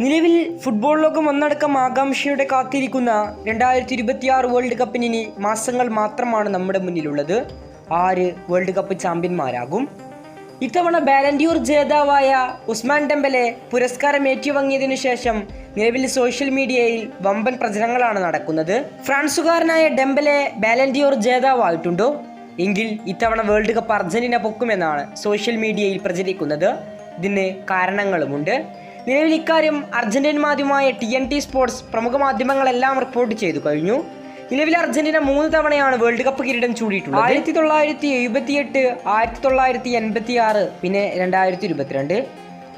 നിലവിൽ ഫുട്ബോൾ ലോകം ഒന്നടക്കം ആകാംക്ഷയോടെ കാത്തിരിക്കുന്ന രണ്ടായിരത്തി ഇരുപത്തിയാറ് വേൾഡ് കപ്പിന് മാസങ്ങൾ മാത്രമാണ് നമ്മുടെ മുന്നിലുള്ളത്. ആര് വേൾഡ് കപ്പ് ചാമ്പ്യന്മാരാകും? ഇത്തവണ ബാലൻഡ്യൂർ ജേതാവായ ഉസ്മാൻ ടെമ്പലെ പുരസ്കാരം ഏറ്റുവാങ്ങിയതിനു ശേഷം നിലവിൽ സോഷ്യൽ മീഡിയയിൽ വമ്പൻ പ്രചരണങ്ങളാണ് നടക്കുന്നത്. ഫ്രാൻസുകാരനായ ഡെമ്പലെ ബാലൻഡ്യൂർ ജേതാവായിട്ടുണ്ടോ? എങ്കിൽ ഇത്തവണ വേൾഡ് കപ്പ് അർജന്റീന പൊക്കുമെന്നാണ് സോഷ്യൽ മീഡിയയിൽ പ്രചരിക്കുന്നത്. ഇതിന് കാരണങ്ങളുമുണ്ട്. നിലവിൽ ഇക്കാര്യം അർജന്റീൻ മാധ്യമമായ ടി എൻ ടി സ്പോർട്സ് പ്രമുഖ മാധ്യമങ്ങളെല്ലാം റിപ്പോർട്ട് ചെയ്തു. കഴിഞ്ഞു. നിലവിൽ അർജന്റീന മൂന്ന് തവണയാണ് വേൾഡ് കപ്പ് കിരീടം ചൂടിയിട്ടുള്ളത്. ആയിരത്തി തൊള്ളായിരത്തി എഴുപത്തിയെട്ട് ആയിരത്തി തൊള്ളായിരത്തി എൺപത്തി ആറ് പിന്നെ രണ്ടായിരത്തി ഇരുപത്തിരണ്ട്.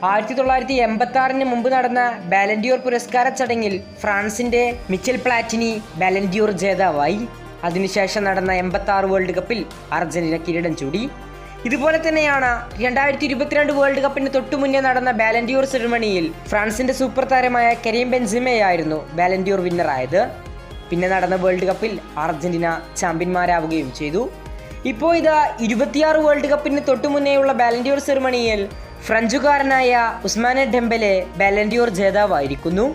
ആയിരത്തി തൊള്ളായിരത്തി എൺപത്തി ആറിന് മുമ്പ് നടന്ന ബാലൻഡിയോർ പുരസ്കാര ചടങ്ങിൽ ഫ്രാൻസിന്റെ മിച്ചൽ പ്ലാറ്റിനി ബാലൻഡിയോർ ജേതാവായി. അതിനുശേഷം നടന്ന എൺപത്തി ആറ് വേൾഡ് കപ്പിൽ അർജന്റീന കിരീടം ചൂടി. ഇതുപോലെ തന്നെയാണ് രണ്ടായിരത്തി ഇരുപത്തിരണ്ട് വേൾഡ് കപ്പിന് തൊട്ടു മുന്നേ നടന്ന ബാലൻഡിയൂർ സെറിമണിയിൽ ഫ്രാൻസിന്റെ സൂപ്പർ താരമായ കരീം ബെൻസിമയായിരുന്നു ബാലൻഡിയൂർ വിന്നറായത്. പിന്നെ നടന്ന വേൾഡ് കപ്പിൽ അർജന്റീന ചാമ്പ്യന്മാരാവുകയും ചെയ്തു. ഇപ്പോൾ ഇതാ ഇരുപത്തിയാറ് വേൾഡ് കപ്പിന് തൊട്ടു മുന്നേയുള്ള ബാലൻഡിയൂർ സെറിമണിയിൽ ഫ്രഞ്ചുകാരനായ ഉസ്മാനെ ഡെംബലെ ബാലൻഡിയോർ ജേതാവായിരിക്കുന്നു.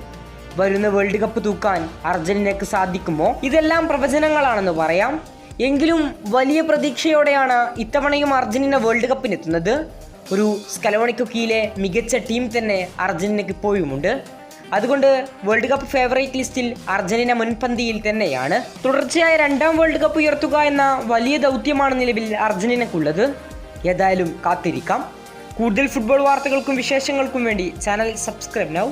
വരുന്ന വേൾഡ് കപ്പ് തൂക്കാൻ അർജന്റീനക്ക് സാധിക്കുമോ? ഇതെല്ലാം പ്രവചനങ്ങളാണെന്ന് പറയാം. എങ്കിലും വലിയ പ്രതീക്ഷയോടെയാണ് ഇത്തവണയും അർജന്റീന വേൾഡ് കപ്പിനെത്തുന്നത്. ഒരു സ്കലോണിക്കു മികച്ച ടീം തന്നെ അർജന്റീനയ്ക്ക് ഇപ്പോഴുമുണ്ട്. അതുകൊണ്ട് വേൾഡ് കപ്പ് ഫേവറേറ്റ് ലിസ്റ്റിൽ അർജന്റീന മുൻപന്തിയിൽ തന്നെയാണ്. തുടർച്ചയായ രണ്ടാം വേൾഡ് കപ്പ് ഉയർത്തുക എന്ന വലിയ ദൗത്യമാണ് നിലവിൽ അർജന്റീനക്കുള്ളത് ഏതായാലും കാത്തിരിക്കാം. കൂടുതൽ ഫുട്ബോൾ വാർത്തകൾക്കും വിശേഷങ്ങൾക്കും വേണ്ടി ചാനൽ സബ്സ്ക്രൈബ് നൗ.